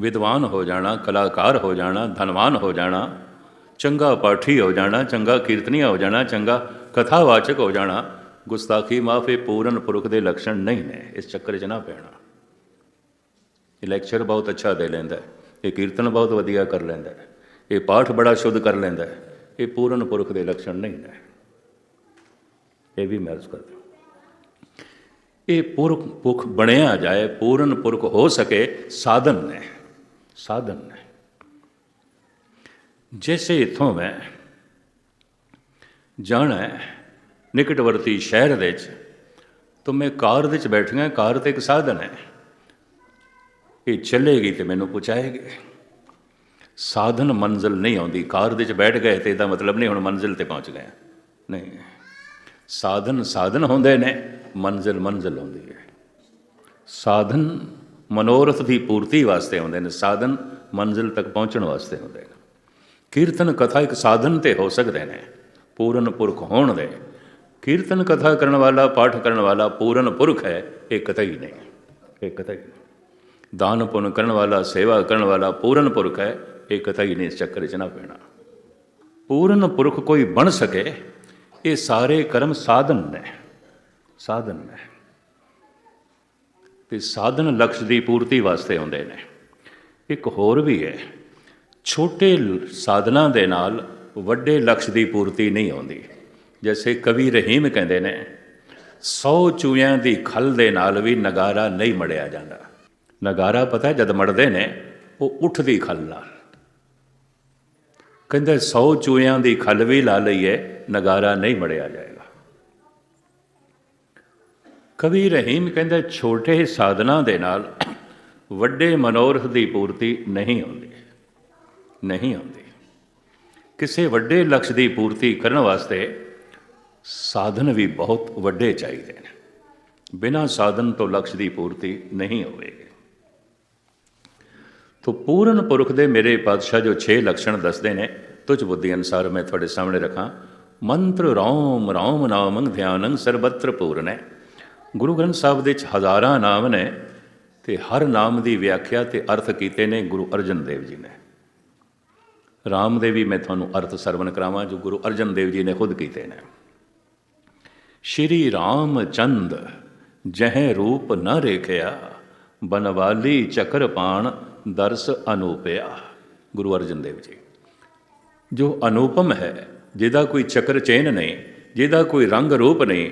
ਵਿਦਵਾਨ ਹੋ ਜਾਣਾ, ਕਲਾਕਾਰ ਹੋ ਜਾਣਾ, ਧਨਵਾਨ ਹੋ ਜਾਣਾ, ਚੰਗਾ ਪਾਠੀ ਹੋ ਜਾਣਾ, ਚੰਗਾ ਕੀਰਤਨੀਆ ਹੋ ਜਾਣਾ, ਚੰਗਾ ਕਥਾਵਾਚਕ ਹੋ ਜਾਣਾ, ਗੁਸਤਾਖੀ ਮਾਫੇ ਪੂਰਨ ਪੁਰਖ ਦੇ ਲੱਛਣ ਨਹੀਂ ਨੇ, ਇਸ ਚੱਕਰ 'ਚ ਨਾ ਪੈਣਾ ਇਹ ਲੈਕਚਰ ਬਹੁਤ ਅੱਛਾ ਦੇ ਲੈਂਦਾ ਹੈ। ਇਹ ਕੀਰਤਨ ਬਹੁਤ ਵਧੀਆ ਕਰ ਲੈਂਦਾ ਹੈ। ਇਹ ਪਾਠ ਬੜਾ ਸ਼ੁੱਧ ਕਰ ਲੈਂਦਾ ਹੈ। ਇਹ ਪੂਰਨ ਪੁਰਖ ਦੇ ਲੱਛਣ ਨਹੀਂ ਨੇ ਇਹ ਵੀ ਮਹਿਸੂਸ ਕਰਦੇ ਹੋ। ਇਹ ਪੁਰਖ ਪੁਖ ਬਣਿਆ ਜਾਏ, ਪੂਰਨ ਪੁਰਖ ਹੋ ਸਕੇ, ਸਾਧਨ ਨੇ ਸਾਧਨ ਨੇ। ਜੈਸੇ ਇਥੋਂ ਮੈਂ ਜਾਣਾ ਨਿਕਟਵਰਤੀ ਸ਼ਹਿਰ ਦੇ ਵਿੱਚ, ਤਾਂ ਮੈਂ ਕਾਰ ਦੇ ਵਿੱਚ ਬੈਠੀਆਂ, ਕਾਰ ਤੇ ਇੱਕ ਸਾਧਨ ਹੈ। ਇਹ ਚੱਲੇਗੀ ਤੇ ਮੈਨੂੰ ਪਹੁੰਚਾਏਗੀ ਸਾਧਨ ਮੰਜ਼ਿਲ ਨਹੀਂ ਆਉਂਦੀ, ਕਾਰ ਦੇ ਵਿੱਚ ਬੈਠ ਗਏ ਤੇ ਇਹਦਾ ਮਤਲਬ ਨਹੀਂ ਹੁਣ ਮੰਜ਼ਿਲ ਤੇ ਪਹੁੰਚ ਗਏ। ਨਹੀਂ, ਸਾਧਨ ਸਾਧਨ ਹੁੰਦੇ ਨੇ, ਮੰਜ਼ਿਲ ਮੰਜ਼ਿਲ ਹੁੰਦੀ ਹੈ। ਸਾਧਨ ਮਨੋਰਥ ਦੀ ਪੂਰਤੀ ਵਾਸਤੇ ਹੁੰਦੇ ਨੇ, ਸਾਧਨ ਮੰਜ਼ਿਲ ਤੱਕ ਪਹੁੰਚਣ ਵਾਸਤੇ ਹੁੰਦੇ ਨੇ। ਕੀਰਤਨ ਕਥਾ ਇੱਕ ਸਾਧਨ ਤੇ ਹੋ ਸਕਦੇ ਨੇ, ਪੂਰਨ ਪੁਰਖ ਹੋਣ ਦੇ। ਕੀਰਤਨ ਕਥਾ ਕਰਨ ਵਾਲਾ, ਪਾਠ ਕਰਨ ਵਾਲਾ ਪੂਰਨ ਪੁਰਖ ਹੈ, ਇਹ ਕਤਈ ਨਹੀਂ, ਇਹ ਕਤਈ ਨਹੀਂ। ਦਾਨ ਪੁੰਨ ਕਰਨ ਵਾਲਾ, ਸੇਵਾ ਕਰਨ ਵਾਲਾ ਪੂਰਨ ਪੁਰਖ ਹੈ, ਇਹ ਕਤਈ ਨਹੀਂ, ਇਸ ਚੱਕਰ 'ਚ ਨਾ ਪੈਣਾ। ਪੂਰਨ ਪੁਰਖ ਕੋਈ ਬਣ ਸਕੇ, ਇਹ ਸਾਰੇ ਕਰਮ ਸਾਧਨ ਨੇ ਸਾਧਨ ਨੇ। ਤੇ ਸਾਧਨ ਲਕਸ਼ ਦੀ ਪੂਰਤੀ ਵਾਸਤੇ ਹੁੰਦੇ ਨੇ। ਇੱਕ ਹੋਰ ਵੀ ਹੈ, ਛੋਟੇ ਲ- ਸਾਧਨਾਂ ਦੇ ਨਾਲ ਵੱਡੇ ਲਕਸ਼ ਦੀ ਪੂਰਤੀ ਨਹੀਂ ਆਉਂਦੀ। ਜੈਸੇ ਕਵੀ ਰਹੀਮ ਕਹਿੰਦੇ ਨੇ, ਸੌ ਚੂਹਿਆਂ ਦੀ ਖਲ ਦੇ ਨਾਲ ਵੀ ਨਗਾਰਾ ਨਹੀਂ ਮੜਿਆ ਜਾਂਦਾ। ਨਗਾਰਾ ਪਤਾ ਜਦ ਮੜਦੇ ਨੇ, ਉਹ ਉੱਠਦੀ ਖਲ ਨਾਲ। ਕਹਿੰਦੇ ਸੌ ਚੂਹਿਆਂ ਦੀ ਖਲ ਵੀ ਲਾ ਲਈਏ, ਨਗਾਰਾ ਨਹੀਂ ਮੜਿਆ ਜਾਏਗਾ। ਕਵੀ ਰਹੀਮ ਕਹਿੰਦਾ, ਛੋਟੇ ਸਾਧਨਾ ਦੇ ਨਾਲ ਵੱਡੇ ਮਨੋਰਥ ਦੀ ਪੂਰਤੀ ਨਹੀਂ ਹੁੰਦੀ ਨਹੀਂ ਹੁੰਦੀ ਕਿਸੇ ਵੱਡੇ ਲਕਸ਼ ਦੀ ਪੂਰਤੀ ਕਰਨ ਵਾਸਤੇ ਸਾਧਨ ਵੀ ਬਹੁਤ ਵੱਡੇ ਚਾਹੀਦੇ ਨੇ। ਬਿਨਾਂ ਸਾਧਨ ਤੋਂ ਲਕਸ਼ ਦੀ ਪੂਰਤੀ ਨਹੀਂ ਹੋਵੇਗੀ। ਤੋ ਪੂਰਨ ਪੁਰਖ ਦੇ ਮੇਰੇ ਪਾਤਸ਼ਾਹ ਜੋ 6 ਲਕਸ਼ਣ ਦੱਸਦੇ ਨੇ, ਤੁਝ ਬੁੱਧੀ ਅਨਸਾਰ ਮੈਂ ਤੁਹਾਡੇ ਸਾਹਮਣੇ ਰੱਖਾਂ। ਮੰਤਰ ਰੌਮ ਰੌਮ ਨਾਮੰ ਧਿਆਨੰ ਸਰਬੱਤਰ ਪੂਰਨ। ਹੈ ਗੁਰੂ ਗ੍ਰੰਥ ਸਾਹਿਬ ਦੇ ਵਿੱਚ ਹਜ਼ਾਰਾਂ ਨਾਮ ਨੇ ਤੇ ਹਰ ਨਾਮ ਦੀ ਵਿਆਖਿਆ ਤੇ ਅਰਥ ਕੀਤੇ ਨੇ ਗੁਰੂ ਅਰਜਨ ਦੇਵ ਜੀ ਨੇ। ਰਾਮ ਦੇ ਵੀ ਮੈਂ ਤੁਹਾਨੂੰ ਅਰਥ ਸਰਵਣ ਕਰਾਵਾਂ ਜੋ ਗੁਰੂ ਅਰਜਨ ਦੇਵ ਜੀ ਨੇ ਖੁਦ ਕੀਤੇ ਨੇ। ਸ਼੍ਰੀ ਰਾਮ ਚੰਦ ਜਹ ਰੂਪ ਨ ਰੇਖਿਆ, ਬਨਵਾਲੀ ਚਕਰ ਪਾਣ ਦਰਸ ਅਨੂਪਿਆ। ਗੁਰੂ ਅਰਜਨ ਦੇਵ ਜੀ, ਜੋ ਅਨੂਪਮ ਹੈ, ਜਿਹਦਾ ਕੋਈ ਚੱਕਰ ਚੇਨ ਨਹੀਂ, ਜਿਹਦਾ ਕੋਈ ਰੰਗ ਰੂਪ ਨਹੀਂ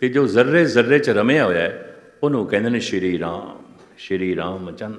ਤੇ ਜੋ ਜ਼ਰਰੇ ਜ਼ਰਰੇ ਚ ਰਮਿਆ ਹੋਇਆ ਹੈ, ਉਹਨੂੰ ਕਹਿੰਦੇ ਨੇ ਸ਼੍ਰੀ ਰਾਮ ਸ਼੍ਰੀ ਰਾਮ ਚੰਦ